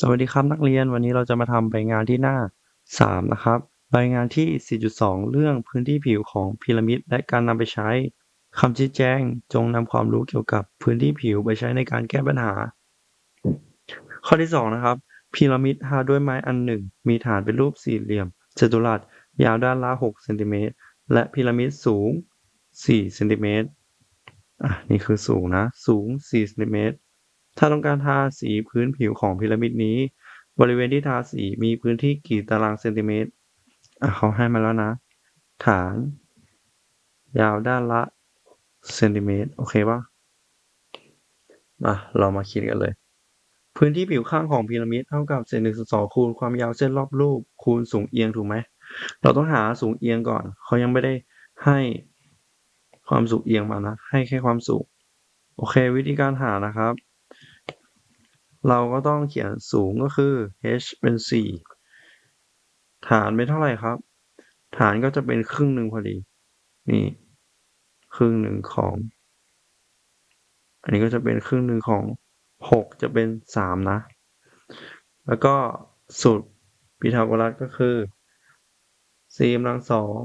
สวัสดีครับนักเรียนวันนี้เราจะมาทำใบงานที่หน้า 3 นะครับ ใบงานที่ 4.2 เรื่องพื้นที่ผิวของพีระมิด และการนำไปใช้คำชี้แจง จงนำความรู้เกี่ยวกับพื้นที่ผิวไปใช้ในการแก้ปัญหา ข้อที่ 2 นะครับพีระมิดหาด้วยไม้อันหนึ่ง มีฐานเป็นรูปสี่เหลี่ยมจัตุรัสยาวด้านละ6เซนติเมตรและพีระมิดสูง4เซนติเมตรอะนี่คือสูงนะ สูง4เซนติเมตร ถ้าต้องการทาสีพื้นผิวของพีระมิดนี้ บริเวณที่ทาสีมีพื้นที่กี่ตารางเซนติเมตร อะเขาให้มาแล้วนะ ฐาน ยาวด้านละเซนติเมตร โอเคปะมาเรามาคิดกันเลย พื้นที่ผิวข้างของพีระมิดเท่ากับเศษหนึ่งส่วนสองคูณความยาวเส้นรอบรูปคูณสูงเอียงถูกไหม เราต้องหาสูงเอียงก่อน เขายังไม่ได้ให้ความสูงเอียงมานะ ให้แค่ความสูง โอเค วิธีการหานะครับ เราก็ต้องเขียนสูงก็คือ h เป็นสี่ฐานเป็นเท่าไหร่ครับ ฐานก็จะเป็นครึ่งหนึ่งพอดี นี่ ครึ่งหนึ่งของ อันนี้ก็จะเป็นครึ่งหนึ่งของหกจะเป็นสามนะ แล้วก็สูตรพีทาโกรัสก็คือ c กำลังสอง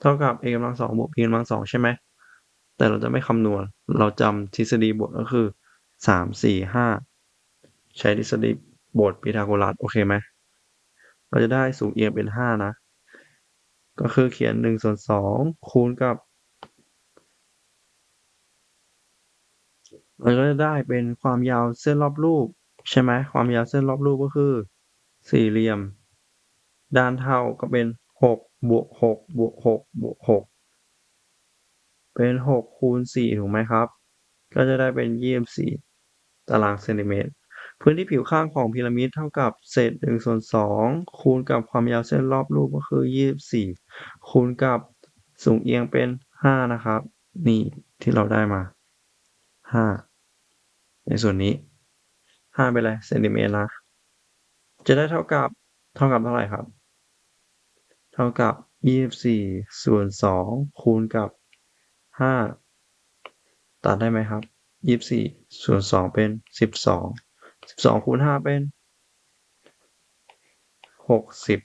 เท่ากับ a กำลังสองบวก b กำลังสองใช่ไหม แต่เราจะไม่คำนวณ เราจำทฤษฎีบทก็คือสามสี่ห้า ใช้ทฤษฎีบทพีทาโกรัสโอเคไหม เราจะได้สูงเอียงเป็นห้านะ ก็คือเขียนหนึ่งส่วนสองคูณกับมันก็จะได้เป็นความยาวเส้นรอบรูป ใช่ไหมความยาวเส้นรอบรูปก็คือ สี่เหลี่ยม ด้านเท่าก็เป็นหกบวกหกบวกหกบวกหกเป็นหกคูณสี่ถูกไหมครับ ก็จะได้เป็นยี่สิบสี่ตารางเซนติเมตร พื้นที่ผิวข้างของพีระมิดเท่ากับเศษหนึ่งส่วนสองคูณกับความยาวเส้นรอบรูปก็คือยี่สิบสี่คูณกับสูงเอียงเป็นห้านะครับ นี่ที่เราได้มาห้าในส่วนนี้ห้าเป็นไรเซนติเมตรนะ จะได้เท่ากับเท่ากับเท่าไหร่ครับ เท่ากับยี่สิบสี่ส่วนสองคูณกับห้าตัดได้ไหมครับยี่สิบสี่ส่วนสองเป็นสิบสอง สิบสองคูณห้าเป็นหกสิบ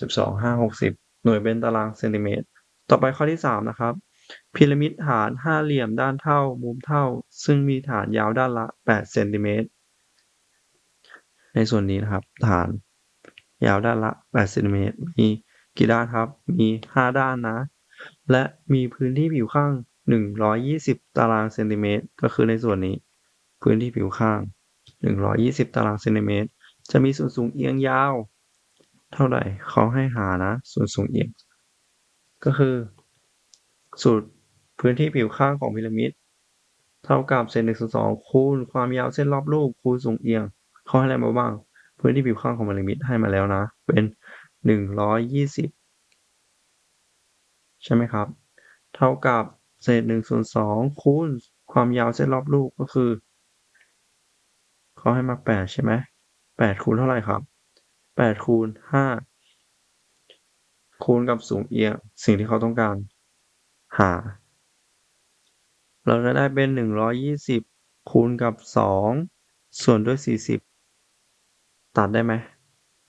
สิบสองห้าหกสิบหน่วยเป็นตารางเซนติเมตร ต่อไปข้อที่สามนะครับพีระมิดฐานห้าเหลี่ยมด้านเท่า มุมเท่า ซึ่งมีฐานยาวด้านละแปดเซนติเมตรในส่วนนี้นะครับ ฐานยาวด้านละแปดเซนติเมตรมีกี่ด้านครับ มีห้าด้านนะ และมีพื้นที่ผิวข้างหนึ่งร้อยยี่สิบตารางเซนติเมตรก็คือในส่วนนี้ พื้นที่ผิวข้าง หนึ่งร้อยี่สิบตารางเซนติเมตรจะมีส่วนสูงเอียงยาวเท่าไหร่เขาให้หานะ ส่วนสูงเอียง ก็คือสูตรพื้นที่ผิวข้างของพีระมิดเท่ากับเศษหนึ่งส่วนสองคูณความยาวเส้นรอบรูปคูณสูงเอียงเขาให้อะไรมาบ้าง พื้นที่ผิวข้างของพีระมิดให้มาแล้วนะ เป็นหนึ่งร้อยยี่สิบใช่ไหมครับ เท่ากับเศษหนึ่งส่วนสองคูณความยาวเส้นรอบรูปก็คือ เขาให้มาแปดใช่ไหมแปดคูณเท่าไหร่ครับแปดคูณห้าคูณกับสูงเอียงสิ่งที่เขาต้องการ หา เราจะได้เป็นหนึ่งร้อยยี่สิบคูณกับสองส่วนด้วยสี่สิบตัดได้ไหม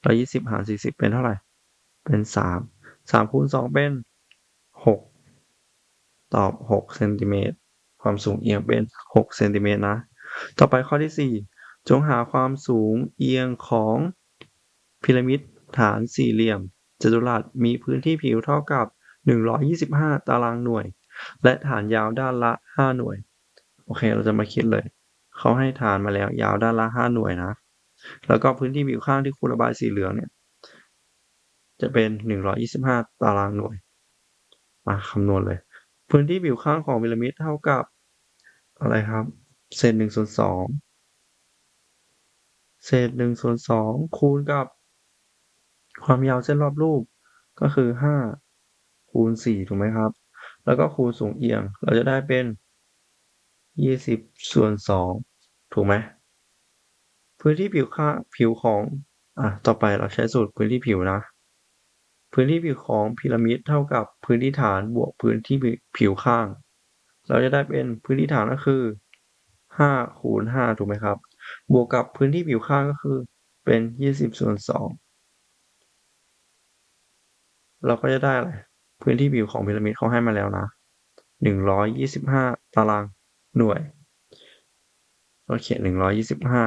ร้อยี่สิบหารสี่สิบเป็นเท่าไหร่ เป็นสามสามคูณสองเป็นหกตอบหกเซนติเมตรความสูงเอียงเป็นหกเซนติเมตรนะ ต่อไปข้อที่สี่ จงหาความสูงเอียงของพีระมิดฐานสี่เหลี่ยม จัตุรัสมีพื้นที่ผิวเท่ากับ 125 ตารางหน่วย และฐานยาวด้านละ 5 หน่วย โอเค เราจะมาคิดเลย เขาให้ฐานมาแล้วยาวด้านละ 5 หน่วยนะ แล้วก็พื้นที่ผิวข้างที่ครูระบายสีเหลืองเนี่ย จะเป็น 125 ตารางหน่วย มาคำนวณเลย พื้นที่ผิวข้างของพีระมิดเท่ากับ อะไรครับ เศษหนึ่งส่วนสอง เศษหนึ่งส่วนสองคูณกับ ความยาวเส้นรอบรูปก็คือห้าคูณสี่ถูกไหมครับ แล้วก็คูณสูงเอียงเราจะได้เป็นยี่สิบส่วนสองถูกไหมพื้นที่ผิวข้าผิวของอะต่อไปเราใช้สูตรพื้นที่ผิวนะ พื้นที่ผิวของพีระมิดเท่ากับพื้นที่ฐานบวกพื้นที่ผิวข้าง เราจะได้เป็นพื้นที่ฐานก็คือห้าคูณห้าถูกไหมครับ บวกกับพื้นที่ผิวข้างก็คือเป็นยี่สิบส่วนสองเราก็จะได้อะไรพื้นที่ผิวของพีระมิดเขาให้มาแล้วนะหนึ่งร้อยยี่สิบห้าตารางหน่วยเราเขียนหนึ่งร้อยยี่สิบห้า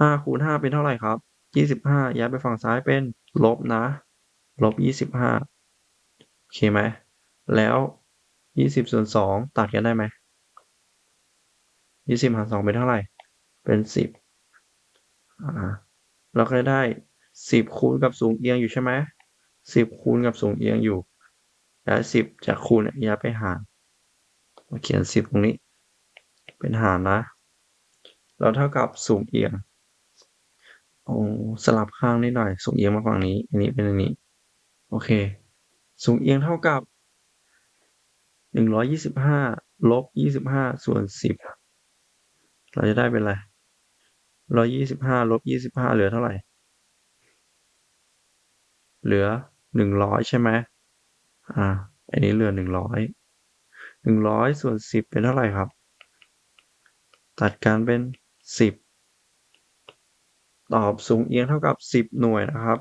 ห้าคูณห้าเป็นเท่าไหร่ครับยี่สิบห้าย้ายไปฝั่งซ้ายเป็นลบนะลบยี่สิบห้าโอเคไหมแล้วยี่สิบส่วนสองตัดกันได้ไหมยี่สิบหารสองเป็นเท่าไหร่ เป็นสิบอ่าเราก็จะได้สิบคูณกับสูงเอียงอยู่ใช่ไหมสิบคูณกับสูงเอียงอยู่ย้ายสิบจากคูณเนี่ยย้ายไปหารมาเขียนสิบตรงนี้ เป็นหารนะเราเท่ากับสูงเอียงโอ้สลับข้างนิดหน่อย สูงเอียงมาฝั่งนี้ อันนี้เป็นอันนี้ โอเค สูงเอียงเท่ากับหนึ่งร้อยยี่สิบห้าลบยี่สิบห้าส่วนสิบเราจะได้เป็นอะไร ร้อยยี่สิบห้าลบยี่สิบห้าเหลือเท่าไหร่ เหลือหนึ่งร้อยใช่ไหมอ่า อันนี้เหลือหนึ่งร้อยหนึ่งร้อยส่วนสิบเป็นเท่าไหร่ครับ ตัดการเป็นสิบตอบสูงเอียงเท่ากับสิบหน่วยนะครับ